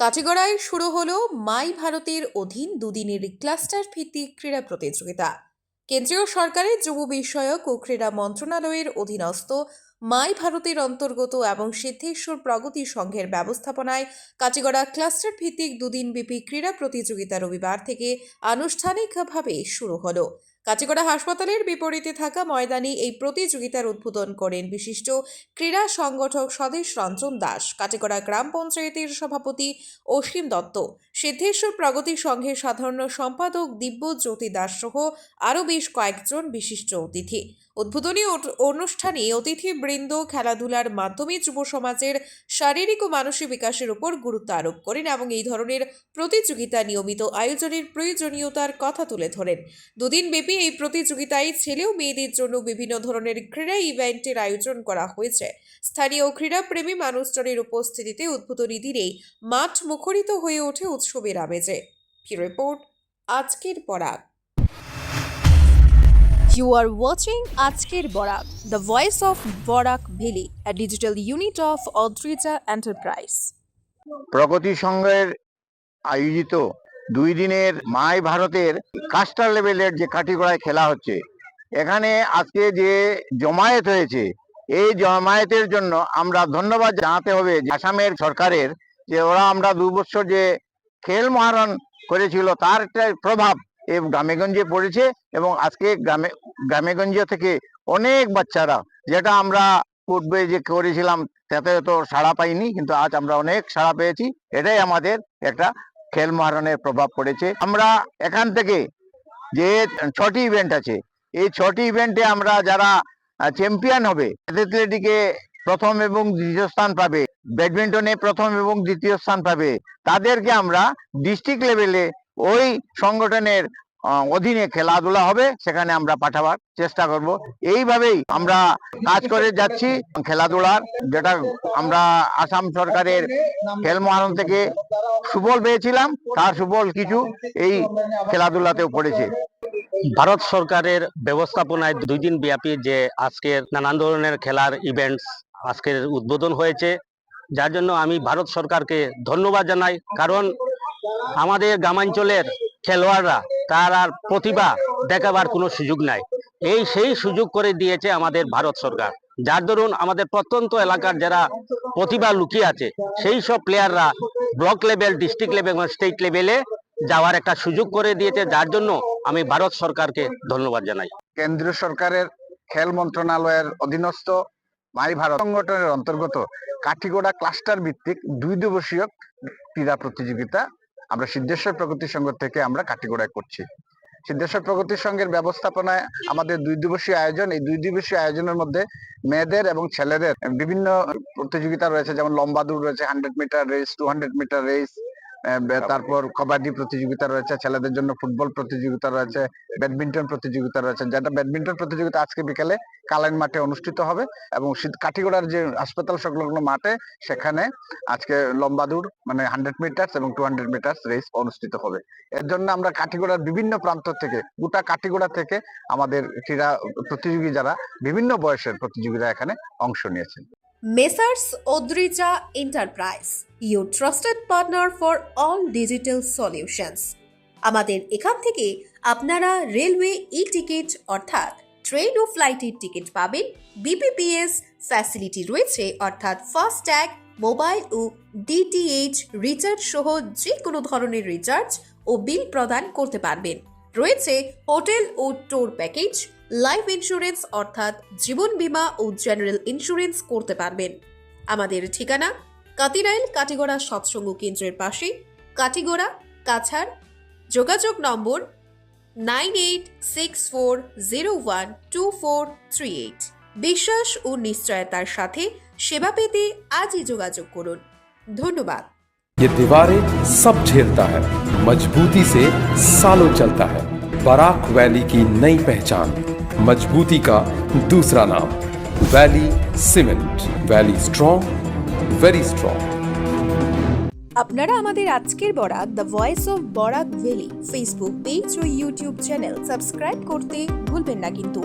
কাটিগড়ায় শুরু হলো মাই ভারতের অধীন দুদিনের ক্লাস্টার ভিত্তিক ক্রীড়া প্রতিযোগিতা। কেন্দ্রীয় সরকারের যুব বিষয়ক ও ক্রীড়া মন্ত্রণালয়ের অধীনস্থ মাই ভারতের অন্তর্গত এবং সিদ্ধেশ্বর প্রগতি সংঘের ব্যবস্থাপনায় কাটিগড়া ক্লাস্টার ভিত্তিক দুদিনব্যাপী ক্রীড়া প্রতিযোগিতা রবিবার থেকে আনুষ্ঠানিকভাবে শুরু হলো। কাটিগড়া হাসপাতালের বিপরীতে থাকা ময়দানে এই প্রতিযোগিতার উদ্বোধন করেন বিশিষ্ট ক্রীড়া সংগঠক স্বদেশ রঞ্জন দাস কাটিগড়া গ্রাম পঞ্চায়েতের সভাপতি অসীম দত্ত, সিদ্ধেশ্বর প্রগতি সংঘের সাধারণ সম্পাদক দিব্যজ্যোতি দাস সহ আরও বেশ কয়েকজন বিশিষ্ট অতিথি। উদ্বোধনী অনুষ্ঠানে অতিথিবৃন্দ খেলাধুলার মাধ্যমে যুব সমাজের শারীরিক ও মানসিক বিকাশের উপর গুরুত্ব আরোপ করেন এবং এই ধরনের প্রতিযোগিতা নিয়মিত আয়োজনের প্রয়োজনীয়তার কথা তুলে ধরেন। দুদিন ব্যাপী এই প্রতিযোগিতায় ছেলে ও মেয়েদের জন্য বিভিন্ন ধরনের ক্রীড়া ইভেন্টের আয়োজন করা হয়েছে। স্থানীয় ক্রীড়াপ্রেমী মানুষজনের উপস্থিতিতে উদ্বোধনী দিনেই মাঠ মুখরিত হয়ে ওঠে উৎসবের আমেজে। রিপোর্ট, আজকের বরাক You are watching আজকের Barak, the voice of Barak valley a digital unit of Odrija Enterprise. প্রগতি সংঘের আয়োজিত দুই দিনের মাই ভারতের কাস্টার লেভেলের যে কাঠিগড়ায় খেলা হচ্ছে, এখানে আজকে যে জমায়েত হয়েছে, এই জমায়েতের জন্য আমরা ধন্যবাদ জানাতে হবে আসামের সরকারের যে ওরা আমরা দু বছর যে খেল মহারণ করেছিল তার একটা প্রভাব এই গ্রামেগঞ্জে পড়েছে এবং আজকে গ্রামে, গ্রামেগঞ্জ থেকে অনেক বাচ্চারা, যেটা আমরা পূর্বে যে করেছিলাম তাতে তো সাড়া পাইনি, কিন্তু আজ আমরা অনেক সাড়া পেয়েছি। এটাই আমাদের একটা খেল মহারণের প্রভাব পড়েছে। আমরা এখান থেকে যে ছটি ইভেন্ট আছে, এই ছটি ইভেন্টে আমরা যারা চ্যাম্পিয়ন হবে, অ্যাথলেটিকে প্রথম এবং দ্বিতীয় স্থান পাবে, ব্যাডমিন্টনে প্রথম এবং দ্বিতীয় স্থান পাবে, তাদেরকে আমরা ডিস্ট্রিক্ট লেভেলে ওই সংগঠনের অধীনে খেলাধুলা হবে, সেখানে আমরা পাঠাবার চেষ্টা করব। এইভাবেই আমরা কাজ করে যাচ্ছি খেলাধুলার, যেটা আমরা আসাম সরকারের খেল মহারণ থেকে সুফল পেয়েছিলাম, তার সুফল কিছু এই খেলাধুলাতেও পড়েছে। ভারত সরকারের ব্যবস্থাপনায় দুই দিন ব্যাপী যে আজকের নানান ধরনের খেলার ইভেন্টস আজকের উদ্বোধন হয়েছে, যার জন্য আমি ভারত সরকারকে ধন্যবাদ জানাই। কারণ আমাদের গ্রামাঞ্চলের খেলোয়াড়রা, তার আর প্রতিভা দেখাবার কোনো সুযোগ নাই। এই সেই সুযোগ করে দিয়েছে আমাদের ভারত সরকার। যার দরুন আমাদের প্রত্যন্ত এলাকার যারা প্রতিভা লুকিয়ে আছে, সেই সব প্লেয়াররা ব্লক লেভেল ডিস্ট্রিক্ট লেভেল এবং স্টেট লেভেলে যাওয়ার একটা সুযোগ করে দিয়েছে। যার জন্য আমি ভারত সরকারকে ধন্যবাদ জানাই। কেন্দ্রীয় সরকারের খেল মন্ত্রণালয়ের অধীনস্থ মাই ভারত সংগঠনের অন্তর্গত কাঠিগোড়া ক্লাস্টার ভিত্তিক দুই দিবসীয় ক্রীড়া প্রতিযোগিতা আমরা সিদ্ধেশ্বর প্রগতি সংঘ থেকে আমরা কাটিগোড়ায় করছি। সিদ্ধেশ্বর প্রগতি সংঘের ব্যবস্থাপনায় আমাদের দুই দিবসীয় আয়োজন, এই দুই দিবসীয় আয়োজনের মধ্যে মেয়েদের এবং ছেলেদের বিভিন্ন প্রতিযোগিতা রয়েছে, যেমন লম্বা দৌড় রয়েছে hundred metre race two hundred metre race তারপর কবাডি প্রতিযোগিতা রয়েছে ছেলেদের জন্য ফুটবল প্রতিযোগিতা রয়েছে ব্যাডমিন্টন প্রতিযোগিতা রয়েছে। যেটা ব্যাডমিন্টন প্রতিযোগিতা আজকে বিকেলে কালাইন মাঠে অনুষ্ঠিত হবে এবং কাঠিগোড়ার যে হাসপাতাল সংলগ্ন মাঠে সেখানে আজকে লম্বা দৌড় মানে হান্ড্রেড মিটার্স এবং টু হান্ড্রেড মিটার্স রেস অনুষ্ঠিত হবে। এর জন্য আমরা কাঠিগোড়ার বিভিন্ন প্রান্ত থেকে গোটা কাঠিগোড়া থেকে আমাদের ক্রীড়া প্রতিযোগী যারা বিভিন্ন বয়সের প্রতিযোগীরা এখানে অংশ নিয়েছেন। Messrs Odrija enterprise your trusted partner for all digital solutions আমাদের এখান থেকে আপনারা রেলওয়ে ই টিকিট অর্থাৎ ট্রেন ও ফ্লাইটের টিকিট পাবেন বিপিপিএস ফ্যাসিলিটি রয়েছে, অর্থাৎ ফাস্ট্যাগ মোবাইল ও ডিটিএইচ রিচার্জ সহ যে কোনো ধরনের রিচার্জ ও বিল প্রদান করতে পারবেন। রয়েছে হোটেল ও ট্যুর প্যাকেজ লাইফ ইন্স্যুরেন্স অর্থাৎ জীবন বীমা ও জেনারেল ইন্স্যুরেন্স করতে পারবেন আমাদের ঠিকানা কাতিরাইল কাটিগড়া সৎসঙ্গ কেন্দ্রের পাশে কাটিগড়া কাছাড় যোগাযোগ number nine eight six four zero one two four three eight বিশ্বাস ও নিশ্চয়তার সাথে সেবা পেতে আজই যোগাযোগ করুন ধন্যবাদ ये दीवारें सब झेलता है मजबूती से सालों चलता है बराक वैली की नई पहचान मजबूती का दूसरा नाम valley cement valley strong very strong আপনারা আমাদের আজকের Barak the voice of Barak valley Facebook page O YouTube channel subscribe করতে ভুলবেন না কিন্তু